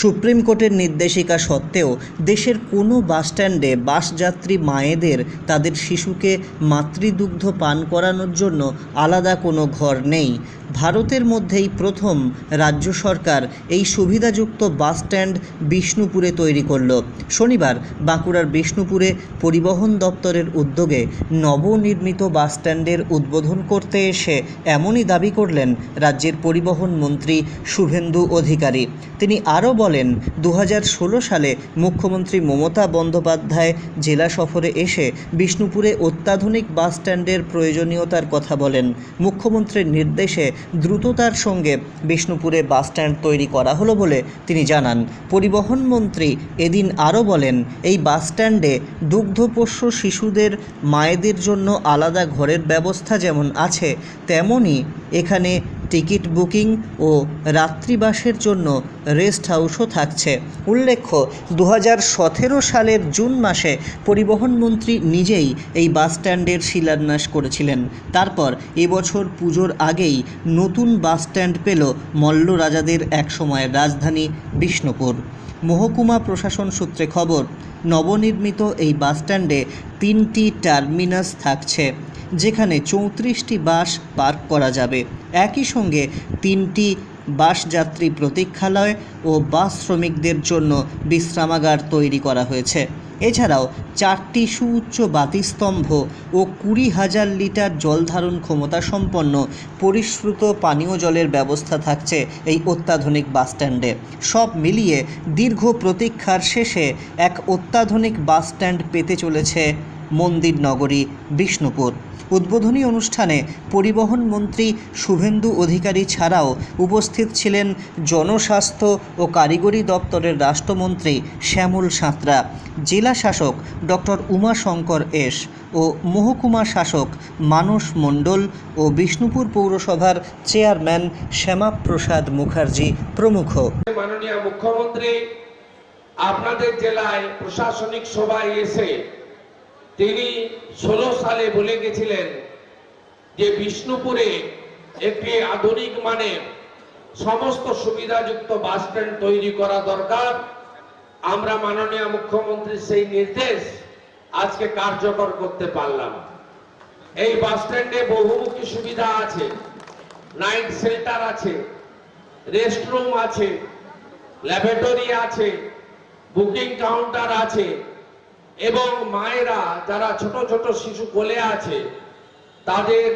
Supreme কোর্টের নির্দেশিকা সত্ত্বেও দেশের কোনো বাসস্ট্যান্ডে বাসযাত্রী মায়েদের, তাদের শিশুকে মাতৃদুগ্ধ পান করানোর জন্য আলাদা কোনো ঘর নেই। ভারতের মধ্যেই প্রথম রাজ্য সরকার এই সুবিধাযুক্ত বাসস্ট্যান্ড বিষ্ণুপুরে তৈরি করল। শনিবার বাঁকুড়ার বিষ্ণুপুরে পরিবহন দপ্তরের উদ্যোগে নবনির্মিত বাসস্ট্যান্ডের উদ্বোধন করতে এসে এমনই দাবি করলেন রাজ্যের পরিবহন মন্ত্রী শুভেন্দু অধিকারী। তিনি আরও বলেন দু হাজার ষোলো সালে মুখ্যমন্ত্রী মমতা বন্দ্যোপাধ্যায় জেলা সফরে এসে বিষ্ণুপুরে অত্যাধুনিক বাস স্ট্যান্ডের প্রয়োজনীয়তার কথা বলেন। মুখ্যমন্ত্রীর নির্দেশে দ্রুততার সঙ্গে বিষ্ণুপুরে বাস স্ট্যান্ড তৈরি করা হলো বলে তিনি জানান। পরিবহন মন্ত্রী এদিন আরও বলেন, এই বাস স্ট্যান্ডে দুগ্ধপোষ্য শিশুদের মায়েদের জন্য আলাদা ঘরের ব্যবস্থা যেমন আছে, তেমনই এখানে টিকিট বুকিং ও রাত্রিবাসের জন্য রেস্ট হাউসও থাকছে। উল্লেখ্য দু হাজার সতেরো সালের জুন মাসে পরিবহন মন্ত্রী নিজেই এই বাস স্ট্যান্ডের শিলান্যাস করেছিলেন। তারপর এবছর পুজোর আগেই নতুন বাস স্ট্যান্ড পেল মল্ল রাজাদের একসময়ের রাজধানী বিষ্ণুপুর। মহকুমা প্রশাসন সূত্রে খবর, নবনির্মিত এই বাস স্ট্যান্ডে তিনটি টার্মিনাস থাকছে। যেখানে চৌত্রিশটি বাস পার্ক করা যাবে। একই সঙ্গে তিনটি বাস যাত্রী প্রতীক্ষালয় ও বাস শ্রমিকদের জন্য বিশ্রামাগার তৈরি করা হয়েছে। এছাড়াও চারটি সুউচ্চ বাতিস্তম্ভ ও কুড়ি হাজার লিটার জল ধারণ ক্ষমতা সম্পন্ন পরিশ্রুত পানীয় জলের ব্যবস্থা থাকছে এই অত্যাধুনিক বাস স্ট্যান্ডে সব মিলিয়ে দীর্ঘ প্রতীক্ষার শেষে এক অত্যাধুনিক বাস স্ট্যান্ড পেতে চলেছে মন্দির নগরী বিষ্ণুপুর। উদ্বোধনী অনুষ্ঠানে পরিবহন মন্ত্রী শুভেন্দু অধিকারী ছাড়াও উপস্থিত ছিলেন জনস্বাস্থ্য ও কারিগরি দপ্তরের রাষ্ট্রমন্ত্রী শ্যামল সাঁতরা, জেলা শাসক ডক্টর উমাশঙ্কর এস ও মহকুমা শাসক মানস মণ্ডল ও বিষ্ণুপুর পৌরসভার চেয়ারম্যান শ্যামাপ্রসাদ মুখার্জি প্রমুখ। মাননীয় মুখ্যমন্ত্রী, আপনাদের জেলায় প্রশাসনিক সভায় এসে তিনি ষোলো সালে বলে গেছিলেন যে বিষ্ণুপুরে একটি আধুনিক মানের সমস্ত সুবিধাযুক্ত বাস স্ট্যান্ড তৈরি করা দরকার। আমরা মাননীয় মুখ্যমন্ত্রীর সেই নির্দেশ আজকে কার্যকর করতে পারলাম। এই বাস স্ট্যান্ডে বহুমুখী সুবিধা আছে, নাইট শেল্টার আছে, রেস্টরুম আছে, ল্যাবরেটরি আছে, বুকিং কাউন্টার আছে এবং মায়েরা যারা ছোট ছোট শিশু কোলে আছে, তাদের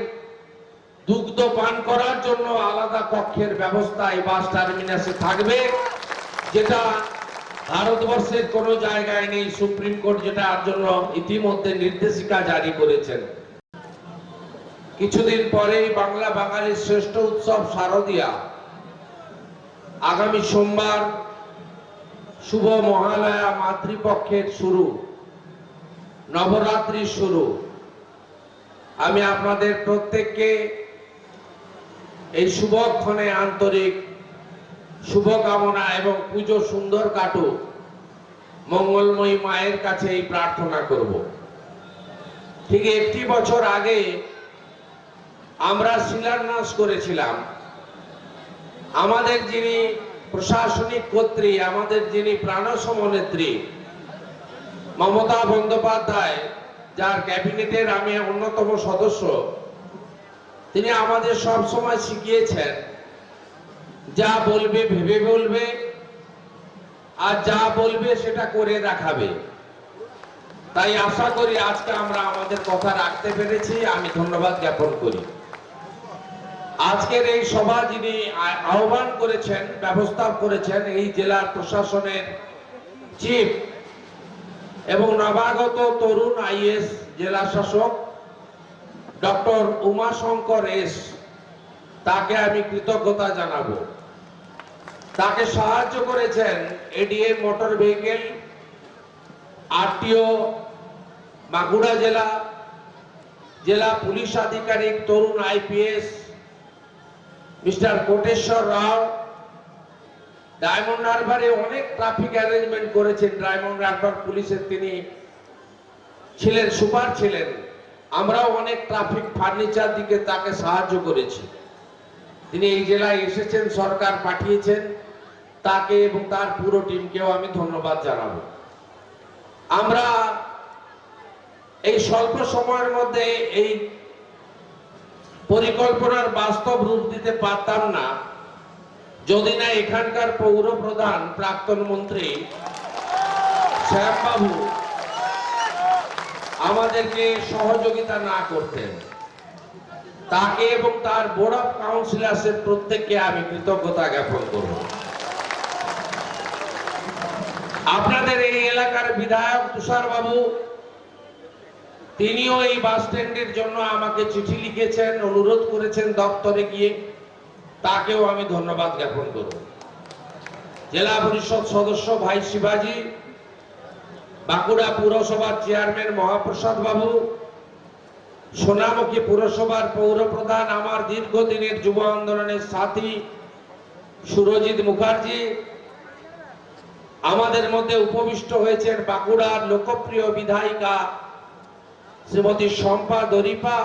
দুগ্ধ পান করার জন্য আলাদা কক্ষের ব্যবস্থা এই বাস টার্মিনাসে থাকবে, যেটা ভারতবর্ষের কোনো জায়গায় নেই, সুপ্রিম কোর্ট যেটার জন্য ইতিমধ্যে নির্দেশিকা জারি করেছেন। কিছুদিন পরেই বাংলা বাঙালির শ্রেষ্ঠ উৎসব শারদিয়া। আগামী সোমবার শুভ মহালয়া মাতৃপক্ষের শুরু। নবরাত্রির শুরু। আমি আপনাদের প্রত্যেককে এই শুভক্ষণে আন্তরিক শুভকামনা এবং পুজো সুন্দর কাটুক। মঙ্গলময়ী মায়ের কাছে এই প্রার্থনা করব। ঠিক একটি বছর আগে আমরা শিলান্যাস করেছিলাম। আমাদের যিনি প্রশাসনিক কর্ত্রী, আমাদের যিনি প্রাণসমনেত্রী মমতা বন্দ্যোপাধ্যায়, যার ক্যাবিনেটের আমি অন্যতম সদস্য, তিনি আমাদের সব সময় শিখিয়েছেন, যা বলবে ভেবে বলবে, আর যা বলবে সেটা করে দেখাবে। তাই আশা করি আজকে আমরা আমাদের কথা রাখতে পেরেছি, আমি ধন্যবাদ জ্ঞাপন করি। আজকের এই সভা যিনি আহ্বান করেছেন, ব্যবস্থা করেছেন, এই জেলার প্রশাসনের চিফ এবং নবাগত তরুণ আইএস জেলা শাসক ডক্টর উমাশঙ্কর এস, তাকে আমি কৃতজ্ঞতা জানাব। তাকে সাহায্য করেছেন ADA motor vehicle, RTO Bankura জেলা জেলা পুলিশ আধিকারিক তরুণ IPS, mister Koteshwar Rao diamond হারবারে অনেক ট্রাফিক অ্যারেঞ্জমেন্ট করেছেন ডায়মন্ড হারবার পুলিশের তিনি ছিলেন, সুপার ছিলেন। আমরাও অনেক ট্রাফিক ফার্নিচার দিকে তাকে সাহায্য করেছি। তিনি এই জেলায় এসেছেন, সরকার পাঠিয়েছেন তাকে এবং তার পুরো টিমকেও আমি ধন্যবাদ জানাব। আমরা এই স্বল্প সময়ের মধ্যে এই পরিকল্পনার বাস্তব রূপ দিতে পারতাম না। যদি না এখানকার পৌর প্রধান প্রাক্তন মন্ত্রী, শ্যামবাবু, আমাদেরকে সহযোগিতা না করতেন, তাকে এবং তার বোর্ড অফ কাউন্সিলার্সের প্রত্যেককে আমি কৃতজ্ঞতা জ্ঞাপন করব। আপনাদের এই এলাকার বিধায়ক তুষার বাবু তিনিও এই বাস স্ট্যান্ডের জন্য আমাকে চিঠি লিখেছেন, অনুরোধ করেছেন দপ্তরে গিয়ে। তাকেও আমি ধন্যবাদ জ্ঞাপন করব। জেলা পরিষদ সদস্য ভাই শিবাজি, বাঁকুড়া পুরসভার চেয়ারম্যান মহাপ্রসাদ বাবু, সোনামুখী পুরসভার পৌর প্রধান আমার দীর্ঘদিনের যুব আন্দোলনের সাথী সুরজিৎ মুখার্জি, আমাদের মধ্যে উপবিষ্ট হয়েছেন বাঁকুড়ার লোকপ্রিয় বিধায়িকা শ্রীমতী শম্পা দরিপা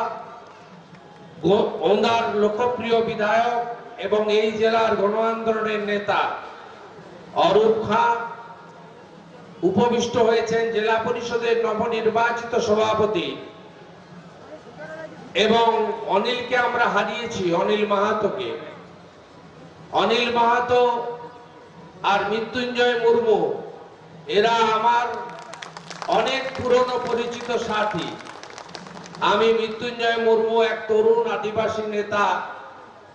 ওন্দার লোকপ্রিয় বিধায়ক এবং এই জেলার গণ আন্দোলনের নেতা অরূপ খা উপবিষ্ট হয়েছেন জেলা পরিষদের নবনির্বাচিত সভাপতি এবং অনিলকে আমরা হারিয়েছি, অনিল মাহাতোকে। অনিল মাহাতো আর মৃত্যুঞ্জয় মুর্মু, এরা আমার অনেক পুরনো পরিচিত সাথী। আমি মৃত্যুঞ্জয় মুর্মু এক তরুণ আদিবাসী নেতা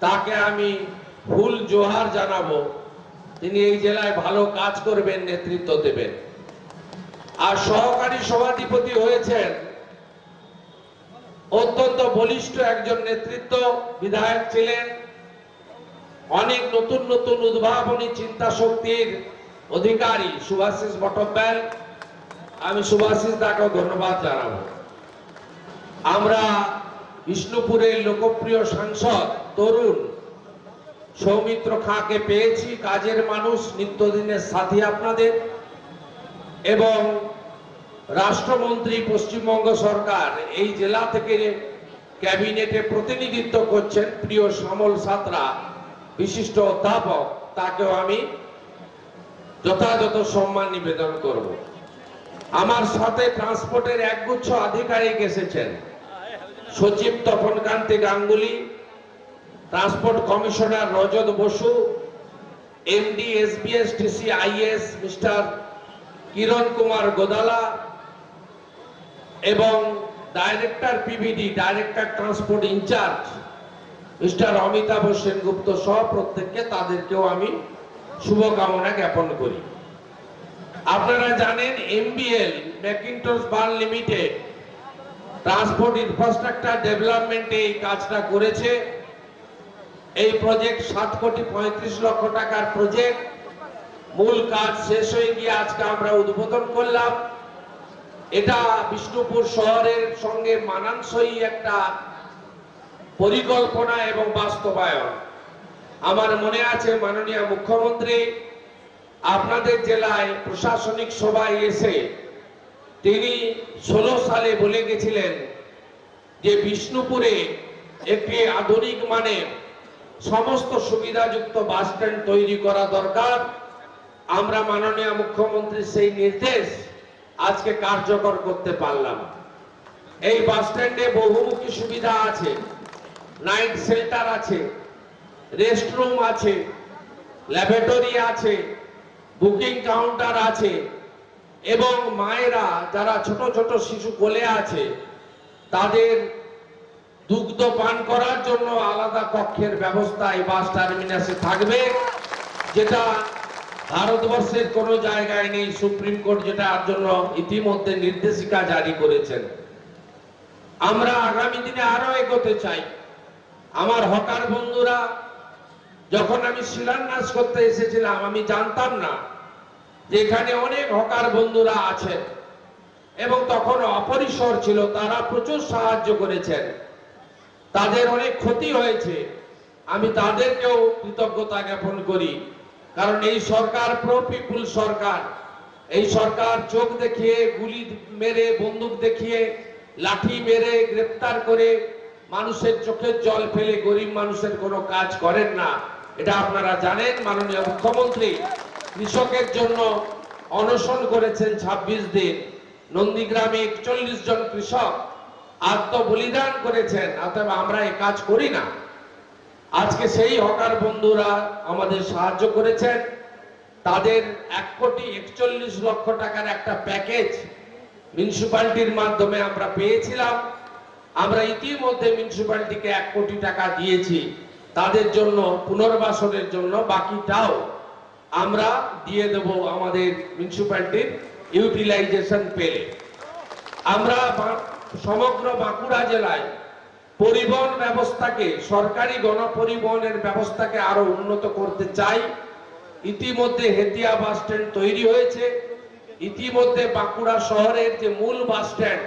তাকে আমি ফুল জোহার জানাব। তিনি এই জেলায় ভালো কাজ করবেন, নেতৃত্ব দেবেন। আর সহকারী সভাধিপতি হয়েছেন অত্যন্ত বলিষ্ঠ একজন নেতৃত্ব বিধায়ক ছিলেন। অনেক নতুন নতুন উদ্ভাবনী চিন্তা শক্তির অধিকারী সুভাষিস বটব্যাল। আমি সুভাষিস দাকেও ধন্যবাদ জানাব। আমরা বিষ্ণুপুরের লোকপ্রিয় সাংসদ তরুণ। সৌমিত্র খাঁকে পেয়েছি, কাজের মানুষ, নিত্যদিনের সাথী আপনাদের। এবং রাষ্ট্রমন্ত্রী, পশ্চিমবঙ্গ সরকার, এই জেলা থেকে ক্যাবিনেটে প্রতিনিধিত্ব করছেন প্রিয় শ্যামল সাঁতরা, বিশিষ্ট অধ্যাপক। তাকেও আমি যথাযথ সম্মান নিবেদন করব। আমার সাথে ট্রান্সপোর্টের একগুচ্ছ আধিকারিক এসেছেন। সচিব Tapankanti Ganguly, transport commissioner Rajat Basu, MD, SBS, TC, IS, mister Kiran Kumar Godala এবং director PVD director transport in charge, mister Amitabh Sengupta সহ প্রত্যেককে তাদেরকেও আমি শুভকামনা জ্ঞাপন করি। আপনারা জানেন, MBL, Mackintosh Burn limited transport infrastructure ডেভেলপমেন্টে এই কাজটা করেছে। এই প্রজেক্ট সাত কোটি পঁয়ত্রিশ লক্ষ টাকার প্রজেক্ট মূল কাজ শেষ হয়ে গিয়ে আজকে আমরা উদ্বোধন করলাম। এটা বিষ্ণুপুর শহরের সঙ্গে মানানসই একটা পরিকল্পনা এবং বাস্তবায়ন। আমার মনে আছে মাননীয় মুখ্যমন্ত্রী, আপনাদের জেলায় প্রশাসনিক সভায় এসে তিনি ষোলো সালে বলে গেছিলেন যে বিষ্ণুপুরে একটি আধুনিক মানের সমস্ত সুবিধাযুক্ত বাস স্ট্যান্ড তৈরি করা দরকার। আমরা মাননীয় মুখ্যমন্ত্রীর সেই নির্দেশ আজকে কার্যকর করতে পারলাম। এই বাস স্ট্যান্ডে বহুমুখী সুবিধা আছে, নাইট শেল্টার আছে, রেস্টরুম আছে, ল্যাবরেটরি আছে, বুকিং কাউন্টার আছে এবং মায়েরা যারা ছোট ছোট শিশু কোলে আছে, তাদের দুগ্ধ পান করার জন্য আলাদা কক্ষের ব্যবস্থা এই বাস টার্মিনাসে থাকবে, যেটা ভারতবর্ষের কোনো জায়গায় নেই, সুপ্রিম কোর্ট যেটার জন্য ইতিমধ্যে নির্দেশিকা জারি করেছেন। আমরা আগামী দিনে আরও এগোতে চাই। আমার হকার বন্ধুরা, যখন আমি শিলান্যাস করতে এসেছিলাম, আমি জানতাম না যে এখানে অনেক হকার বন্ধুরা আছেন। এবং তখন অপরিসর ছিল, তারা প্রচুর সাহায্য করেছেন। তাদের অনেক ক্ষতি হয়েছে। আমি তাদেরকেও কৃতজ্ঞতা জ্ঞাপন করি। কারণ এই সরকার প্রো পিপুল সরকার। এই সরকার চোখ দেখিয়ে, গুলি মেরে, বন্দুক দেখিয়ে, লাঠি মেরে, গ্রেপ্তার করে মানুষের চোখের জল ফেলে গরিব মানুষের কোনো কাজ করেন না। এটা আপনারা জানেন, মাননীয় মুখ্যমন্ত্রী। কৃষকের জন্য অনশন করেছেন ২৬ দিন। নন্দীগ্রামে একচল্লিশ জন কৃষক আত্মবলিদান করেছেন। অতএব আমরা এ কাজ করি না। আজকে সেই হকার বন্ধুরা আমাদের সাহায্য করেছেন। তাদের এক কোটি একচল্লিশ লক্ষ টাকার একটা প্যাকেজ মিউনিসিপ্যালিটির মাধ্যমে আমরা পেয়েছিলাম। আমরা ইতিমধ্যে মিউনিসিপ্যালিটিকে এক কোটি টাকা দিয়েছি। তাদের জন্য পুনর্বাসনের জন্য বাকিটাও আমরা দিয়ে দেব আমাদের মিউনিসিপ্যালিটির ইউটিলাইজেশন পেলে। আমরা সমগ্র বাঁকুড়া জেলায় পরিবহন ব্যবস্থাকে, সরকারি গণপরিবহনের ব্যবস্থাকে আরও উন্নত করতে চাই। ইতিমধ্যে হেতিয়া বাস স্ট্যান্ড তৈরি হয়েছে। ইতিমধ্যে বাঁকুড়া শহরের যে মূল বাস স্ট্যান্ড,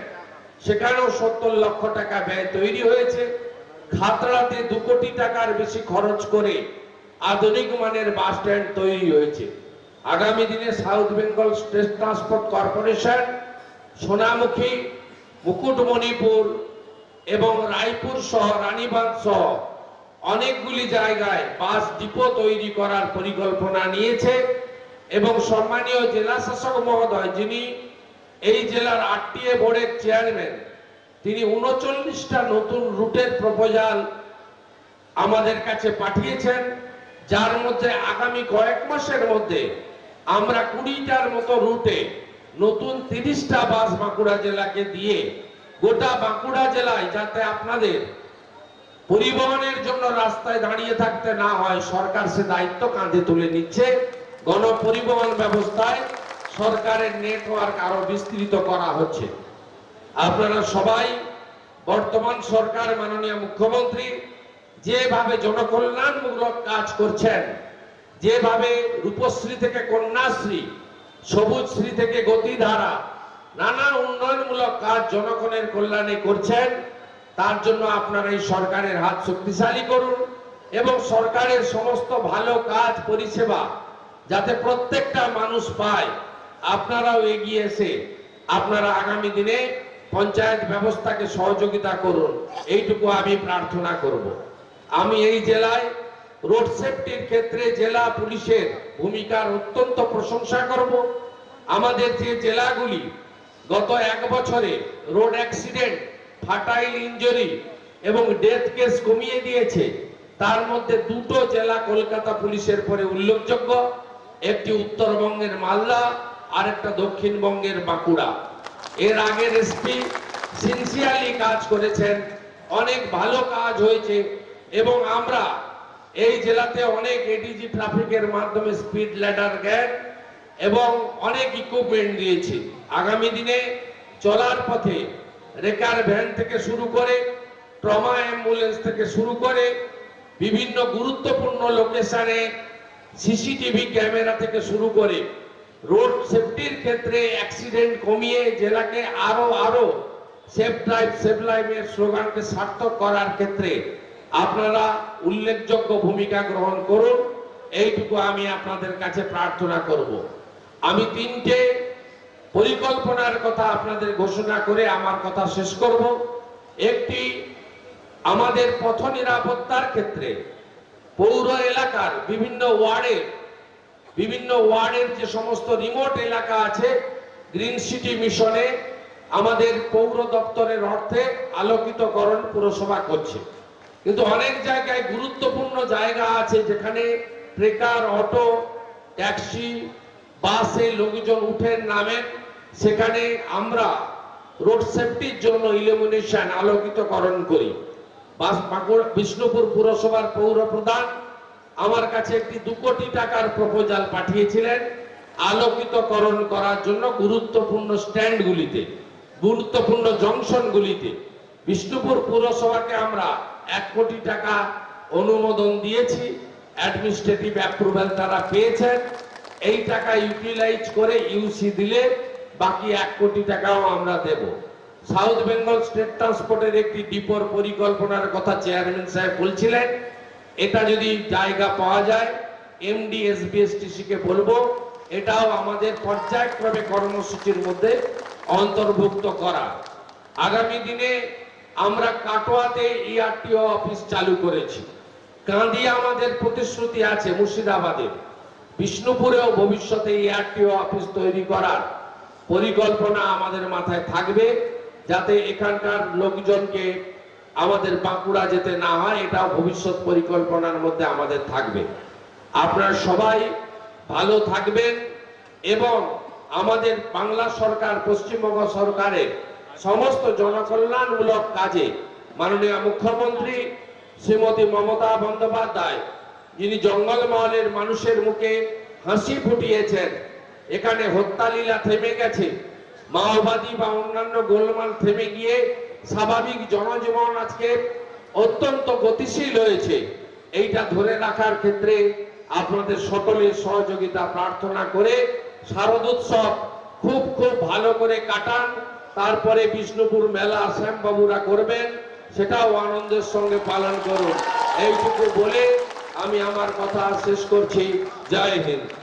সেখানেও সত্তর লক্ষ টাকা ব্যয় তৈরি হয়েছে। খাতড়াতে দু কোটি টাকার বেশি খরচ করে আধুনিক মানের বাস স্ট্যান্ড তৈরি হয়েছে। আগামী দিনে south Bengal state transport corporation, Sonamukhi, Mukutmanipur এবং রায়পুর সহ রানীবাঁধ সহ অনেকগুলি জায়গায় বাস ডিপো তৈরি করার পরিকল্পনা নিয়েছে এবং সম্মানীয় জেলা শাসক মহোদয় যিনি এই জেলার আরটিএ বোর্ডের চেয়ারম্যান, তিনি উনচল্লিশটা নতুন রুটের প্রপোজাল আমাদের কাছে পাঠিয়েছেন। যার মধ্যে আগামী কয়েক মাসের মধ্যে আমরা কুড়িটার মতো রুটে নতুন তিরিশটা বাস বাঁকুড়া জেলাকে দিয়ে গোটা বাঁকুড়া জেলায় যাতে আপনাদের পরিবহনের জন্য রাস্তায় দাঁড়িয়ে থাকতে না হয়, সরকার সে দায়িত্ব কাঁধে তুলে নিচ্ছে। গণপরিবহন ব্যবস্থায় সরকারের নেটওয়ার্ক আরও বিস্তৃত করা হচ্ছে। আপনারা সবাই বর্তমান সরকার, মাননীয় মুখ্যমন্ত্রী যেভাবে জনকল্যাণমূলক কাজ করছেন, যেভাবে রূপশ্রী থেকে কন্যাশ্রী, সবুজ শ্রী থেকে গতিধারা, নানা উন্নয়নমূলক কাজ জনগণের কল্যাণে করছেন, তার জন্য আপনারা এই সরকারের হাত শক্তিশালী করুন এবং সরকারের সমস্ত ভালো কাজ পরিষেবা যাতে প্রত্যেকটা মানুষ পায়, আপনারাও এগিয়ে এসে আপনারা আগামী দিনে পঞ্চায়েত ব্যবস্থাকে সহযোগিতা করুন। এইটুকু আমি প্রার্থনা করব। আমি এই জেলায় রোড সেফটির ক্ষেত্রে জেলা পুলিশের ভূমিকার অত্যন্ত প্রশংসা করব। আমাদের যে জেলাগুলি গত এক বছরে রোড অ্যাক্সিডেন্ট, ফাটাইল ইনজুরি এবং ডেথ কেস কমিয়ে দিয়েছে, তার মধ্যে দুটো জেলা কলকাতা পুলিশের পরে উল্লেখযোগ্য, একটি উত্তরবঙ্গের মালদা আর একটা দক্ষিণবঙ্গের বাঁকুড়া। এর আগের এসপি সিনসিয়ারলি কাজ করেছেন, অনেক ভালো কাজ হয়েছে এবং আমরা এই জেলাতে অনেক এডিজি ট্রাফিকের মাধ্যমে স্পিড ল্যাডার গ্যান এবং অনেক ইকুইপমেন্ট দিয়েছি। আগামী দিনে চলার পথে রেকার ভ্যান থেকে শুরু করে, ট্রমা অ্যাম্বুলেন্স থেকে শুরু করে, বিভিন্ন গুরুত্বপূর্ণ লোকেশনে সিসিটিভি ক্যামেরা থেকে শুরু করে, রোড সেফটির ক্ষেত্রে অ্যাক্সিডেন্ট কমিয়ে জেলাকে আরও আরও সেফ ড্রাইভ সেফ লাইফের স্লোগানকে সার্থক করার ক্ষেত্রে আপনারা উল্লেখযোগ্য ভূমিকা গ্রহণ করুন। এইটুকু আমি আপনাদের কাছে প্রার্থনা করব। আমি তিনটে পরিকল্পনার কথা আপনাদের ঘোষণা করে আমার কথা শেষ করব। একটি, আমাদের পথ নিরাপত্তার ক্ষেত্রে পৌর এলাকার বিভিন্ন ওয়ার্ডের বিভিন্ন ওয়ার্ডের যে সমস্ত রিমোট এলাকা আছে, গ্রিন সিটি মিশনে আমাদের পৌর দপ্তরের অর্থে আলোকিতকরণ পুরসভা করছে। কিন্তু অনেক জায়গায় গুরুত্বপূর্ণ জায়গা আছে যেখানে ট্রেকার অটো, ট্যাক্সি, বাসে লোকজন উঠেন নামেন। সেখানে আমরা রোড সেফটির জন্য ইলুমিনেশন আলোকিতকরণ করি। বাস বাঁকুড়া, বিষ্ণুপুর পুরসভার পৌর প্রধান আমার কাছে একটি দু কোটি টাকার প্রপোজাল পাঠিয়েছিলেন আলোকিতকরণ করার জন্য গুরুত্বপূর্ণ স্ট্যান্ডগুলিতে, গুরুত্বপূর্ণ জংশনগুলিতে। বিষ্ণুপুর পুরসভাকে আমরা এক কোটি টাকা অনুমোদন দিয়েছি অ্যাডমিনিস্ট্রেটিভ অ্যাপ্রুভাল তারা পেয়েছেন। এই টাকা ইউটিলাইজ করে ইউসি দিলে বাকি এক কোটি টাকাও আমরা দেব। সাউথ বেঙ্গল স্টেট ট্রান্সপোর্টের একটি ডিপোর পরিকল্পনার কথা চেয়ারম্যান সাহেব বলছিলেন। এটা যদি জায়গা পাওয়া যায় এমডি এসবিএসটিসি কে বলব, এটাও আমাদের পর্যায়ক্রমে কর্মসূচির মধ্যে অন্তর্ভুক্ত করা। আগামী দিনে আমরা কাটোয়াতে ইআরটিও অফিস চালু করেছি। কাঁদি আমাদের প্রতিশ্রুতি আছে মুর্শিদাবাদে। বিষ্ণুপুরেও ভবিষ্যতে এআরটিও অফিস তৈরি করার পরিকল্পনা আমাদের মাথায় থাকবে, যাতে এখানকার লোকজনকে আমাদের বাঁকুড়া যেতে না হয়, এটাও ভবিষ্যৎ পরিকল্পনার মধ্যে আমাদের থাকবে। আপনারা সবাই ভালো থাকবেন এবং আমাদের বাংলা সরকার, পশ্চিমবঙ্গ সরকারের সমস্ত জনকল্যাণমূলক কাজে মাননীয় মুখ্যমন্ত্রী শ্রীমতী মমতা বন্দ্যোপাধ্যায়, যিনি জঙ্গলমহলের মানুষের মুখে হাসি ফুটিয়েছেন, এখানে হত্যালীলা থেমে গেছে, মাওবাদী বা অন্যান্য গোলমাল থেমে গিয়ে স্বাভাবিক জনজীবন আজকে অত্যন্ত গতিশীল হয়েছে। এইটা ধরে রাখার ক্ষেত্রে আপনাদের সকলের সহযোগিতা প্রার্থনা করে শারদোৎসব খুব খুব ভালো করে কাটান। তারপরে বিষ্ণুপুর মেলা শ্যামবাবুরা করবেন, সেটাও আনন্দের সঙ্গে পালন করুন। এইটুকু বলে আমি আমার কথা শেষ করছি। জয় হিন্দ।